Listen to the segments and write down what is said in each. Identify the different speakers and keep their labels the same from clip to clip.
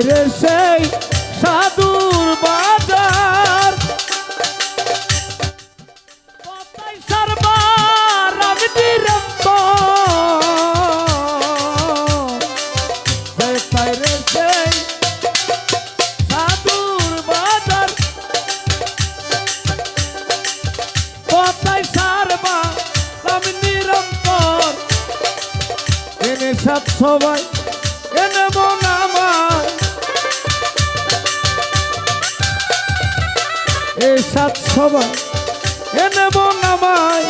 Speaker 1: রে সেই সাধুর বাজার। কথাই সারবার আমি দিরন্ত রে সেই সাধুর বাজার। কথাই সারবার আমি নিরন্তর এনে সাত সবাই এই সাত সবাই এনে আমায়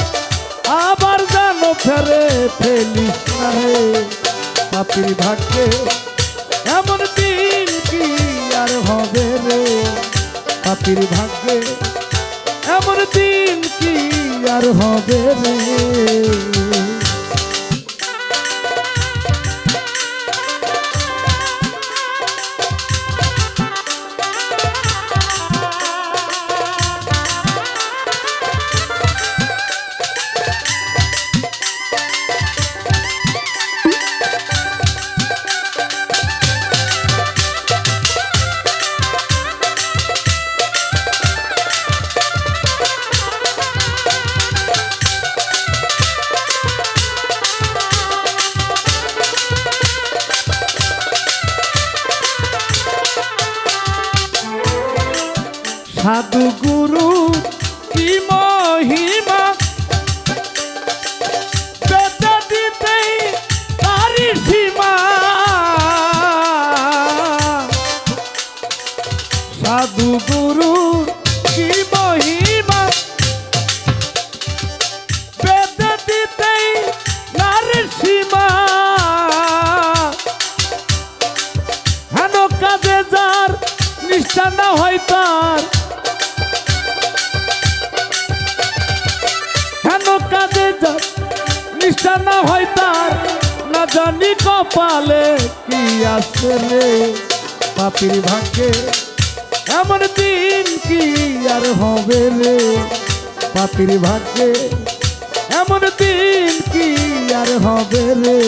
Speaker 1: আবার জানো ফেরে ফেলিস না রে। পাপির ভাগ্যে এমন দিন কি আর হবে রে? পাপির ভাগ্যে এমন দিন কি আর হবে রে? গুরু কি মহিমা? বেচা দিতেই তারি সীমা। সাধু গুরু কি মহিমা? কাজে নিষ্ঠা না হয় তার, না জানি কপালে কি আছে রে। পাপির ভাগ্যে এমন দিন কি আর হবে রে। পাপির ভাগ্যে এমন দিন কি আর হবে রে।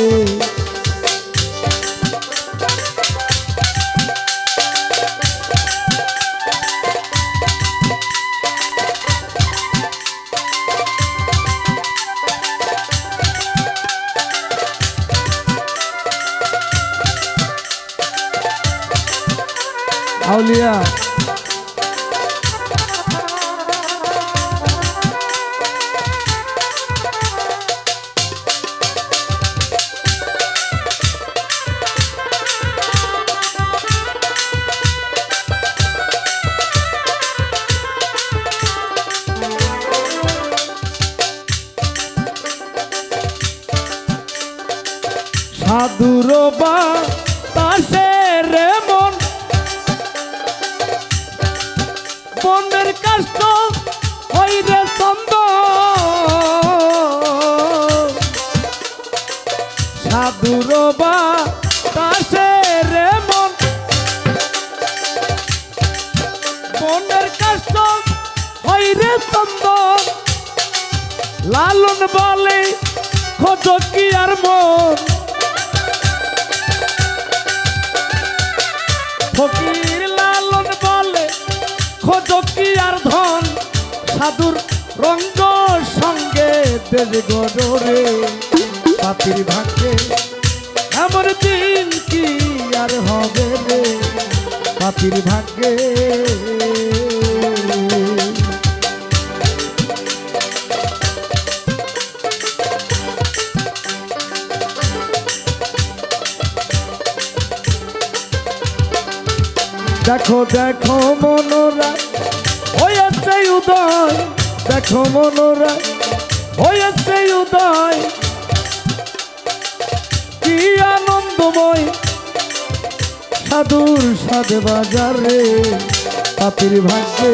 Speaker 1: আউলিয়া। মনের কষ্ট হইরে চন্দ লালন বলে খোঁজ কি আর মন? ফকির লালন বলে খোঁজ কি আর ধন? সাধুর রঙ্গ সঙ্গে দেশ গড়ে পাপির ভাগ্যে পাপির ভাগ্যে। দেখো দেখো মনোরা হয়েছে উদয়। দেখো মনোরা হয়েছে উদয়। কি আনন্দময় সাধুর সাধে বাজারে পাপির ভাগ্যে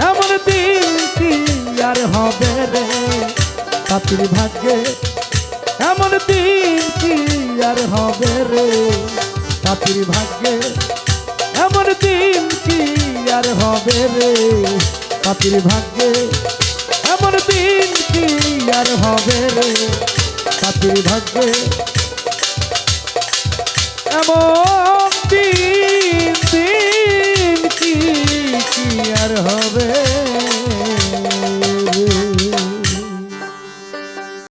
Speaker 1: এমন দিন কি আর হবে রে? পাপির ভাগ্যে এমন দিন কি আর হবে রে? পাপির ভাগ্যে এমন দিন কি আর হবে রে? পাপির ভাগ্যে এমন দিন কি আর হবে রে? পাপির ভাগ্যে এমন